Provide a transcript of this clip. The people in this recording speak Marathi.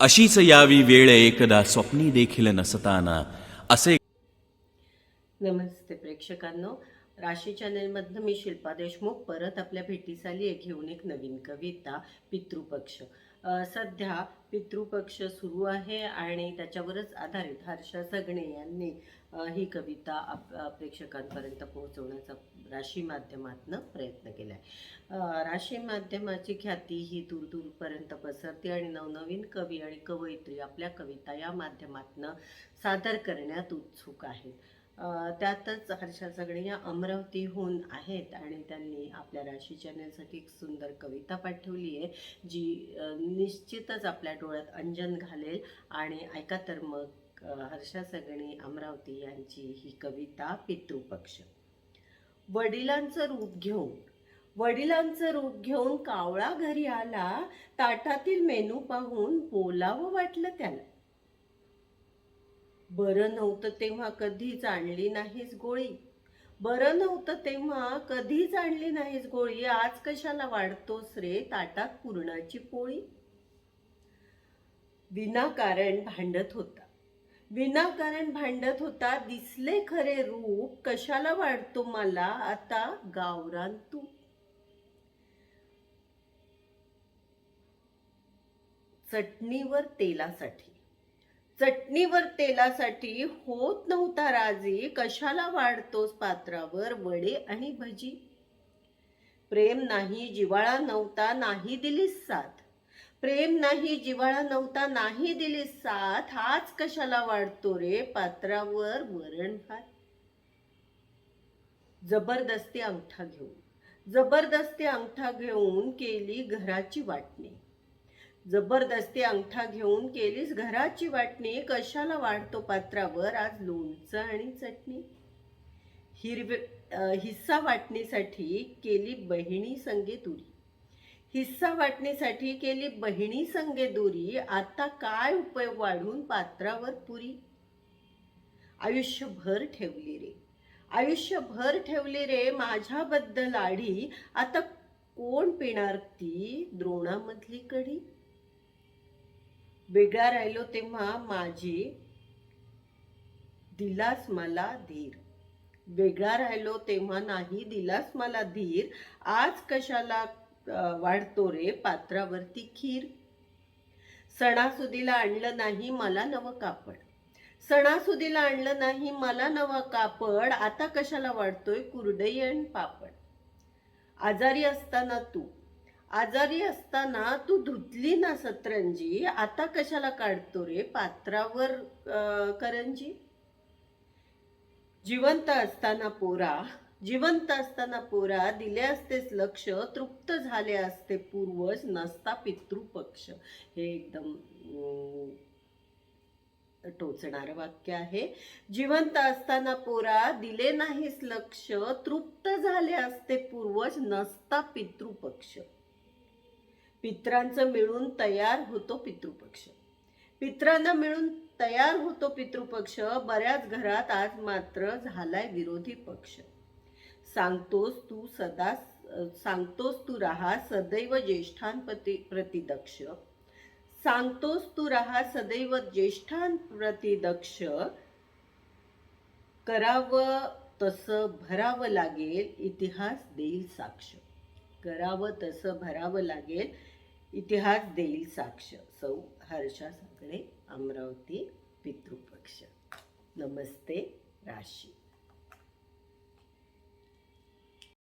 अशीच यावी वेळ एकदा स्वप्नी देखील नसताना असे नमस्ते प्रेक्षकांनो. राशी चॅनलमधनं मी शिल्पा देशमुख. परत आपल्या भेटीसाठी घेऊन एक नवीन कविता पितृपक्ष. सध्या पितृपक्ष सुरू आहे आणि त्याच्यावरच आधारित हर्षा सगणे यांनी ही कविता आप प्रेक्षकांपर्यंत पोहोचवण्याचा राशी माध्यमातनं प्रयत्न केला आहे राशी माध्यमाची ख्याती ही दूरदूरपर्यंत पसरते आणि नवनवीन कवी आणि कवयित्री आपल्या कविता या माध्यमातनं सादर करण्यात उत्सुक आहेत. त्यातच हर्षा सगळे या अमरावतीहून आहेत आणि त्यांनी आपल्या राशी चॅनलसाठी एक सुंदर कविता पाठवली आहे जी निश्चितच आपल्या डोळ्यात अंजन घालेल. आणि ऐका तर मग हर्षा सगणे अमरावती यांची ही कविता पितृपक्ष. वडिलांचं रूप घेऊन वडिलांचं रूप घेऊन कावळा घरी आला. ताटातील मेनू पाहून बोलावं वाटलं त्याला. बरं नव्हतं तेव्हा कधीच आणली नाहीस गोळी. बरं नव्हतं तेव्हा कधीच आणली नाहीस गोळी. आज कशाला वाढतोस रे ताटात पुरणाची पोळी? विनाकारण भांडत होता. विनाकारण भांडत होता. दिसले खरे रूप. कशाला वाढतो मला? आता गावरान तू. चटणीवर तेलासाठी. चटणीवर तेलासाठी होत नव्हता राजी. कशाला वाढतोस पात्रावर वडे आणि भजी? प्रेम नाही जिवाळा नव्हता नाही दिलीस साथ. प्रेम नाही जिवाळा नव्हता नाही दिलीस साथ. हाच कशाला वाढतो रे पात्रावर वरण भात? जबरदस्ती अंगठा घेऊन. जबरदस्ती अंगठा घेऊन केली घराची वाटणी. जबरदस्ती अंगठा घेऊन केलीस? घराची वाटणी कशाला वाढतो पात्रावर? आज लोणचं आणि चटणी. हिरवे हिस्सा वाटणीसाठी केली बहिणी संगे दुरी. हिस्सा वाटणीसाठी केली बहिणी संगे दुरी. आता काय उपयोग वाढून पात्रावर पुरी? आयुष्यभर ठेवली रे. आयुष्यभर ठेवली रे माझ्याबद्दल आढी आता कोण पिणार ती द्रोणामधली कढी वेगळा राहिलो तेव्हा माझी दिलास मला धीर. वेगळा राहिलो तेव्हा नाही दिलास मला धीर. आज कशाला वाढतो रे पात्रावरती खीर? सणासुदीला आणलं नाही मला नवं कापड. सणासुदीला आणलं नाही मला नवं कापड. आता कशाला वाढतोय कुरडई आणि पापड? आजारी असताना तू आजारी असताना तू धुतली ना सतरंजी आता कशाला काढतो रे? पात्रावर करंजी? जिवंत असताना पोरा जिवंत असताना पोरा दिले असतेच लक्ष तृप्त झाले असते पूर्वज नसता पितृपक्ष. हे एकदम टोचणार टोचणारं वाक्य आहे. जिवंत असताना पोरा दिले नाहीस लक्ष तृप्त झाले असते पूर्वज नसता पितृपक्ष. पित्रांचं मिळून तयार होतो पितृपक्ष. पित्रांना मिळून तयार होतो पितृपक्ष बऱ्याच घरात आज मात्र झालाय विरोधी पक्ष. सांगतोस तू सदा सांगतोस तू राहा सदैव ज्येष्ठांप्रती प्रतिदक्ष. सांगतोस तू राहा सदैव ज्येष्ठांप्रतिदक्ष करावं तसं भरावं लागेल इतिहास देईल साक्ष. करावं तसं भरावं लागेल. इतिहास देईल साक्ष. सौ हर्षा सगळे अमरावती पितृपक्ष. नमस्ते. राशी.